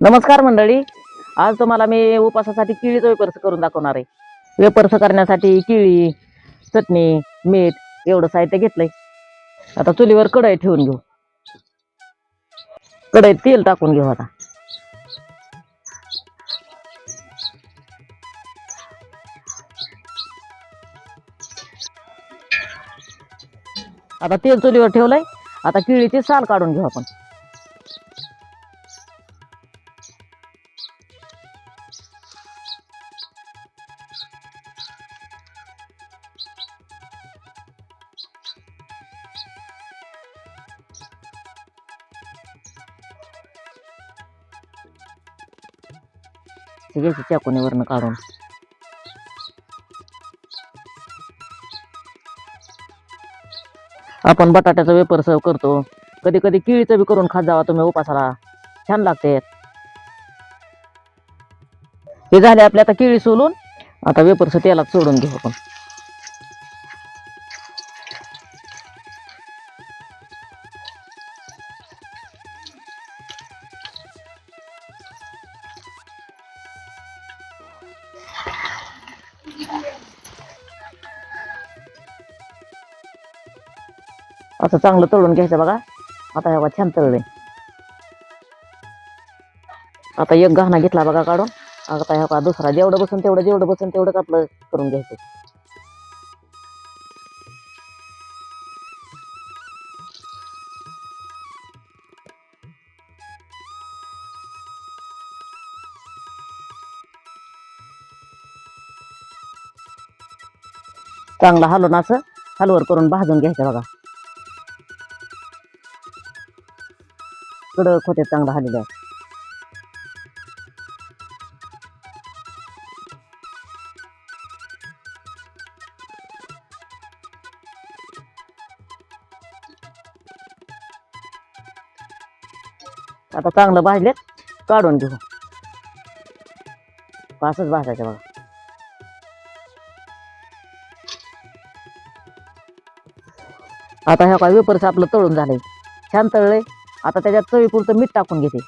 नमस्कार मंडळी. आज तुम्हाला मी उपासासाठी केळीचं वेपर्स करून दाखवणार आहे. वेपर्स करण्यासाठी केळी चटणी मीठ एवढं साहित्य घेतलंय. आता चुलीवर कढई ठेवून घेऊ. कढईत तेल टाकून घेऊ आता. आता तेल चुलीवर ठेवलंय. आता केळीची साल काढून घेऊ आपण. ती घ्यायची चाकुनीवरनं काढून. आपण बटाट्याचा वेपर सर्व करतो. कधी कधी केळीचं बी करून खात जावा तुम्ही उपासाला. छान लागते. हे झाले आपले आता केळी सोलून. आता वेपरचं तेलात सोडून घेऊ आपण. असं चांगलं तळून घ्यायचं बघा. आता हे छान तळले आता एक गहना घेतला बघा काढून. आता ह्या दुसरा जेवढं बसून तेवढं जेवढं बसून तेवढंच आपलं करून घ्यायचं. चांगलं हलवून असं हलवर करून भाजून घ्यायचं बघा. कडक खोट्यात चांगलं झालेलं आहे. आता चांगलं भाजलेत काढून घेऊ. असंच भाजायचं बघा. आता ह्या काय वेपरचं आपलं तळून झालंय. छान तळलंय. आता त्याच्यात चवीपुरतं मीठ टाकून घेते.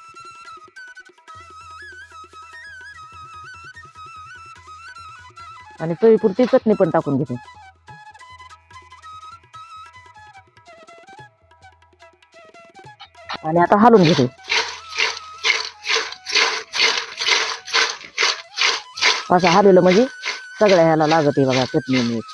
आणि चवीपुरती चटणी पण टाकून घेते. आणि आता हालून घेते. असं हालवलं म्हणजे सगळ्या ह्याला लागत बघा चटणी मीठ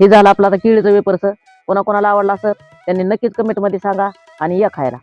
हे झालं आपलं आता केळीचं वेपर्स कोणाकोणाला आवडला असं त्यांनी नक्कीच कमेंटमध्ये सांगा आणि या खायला.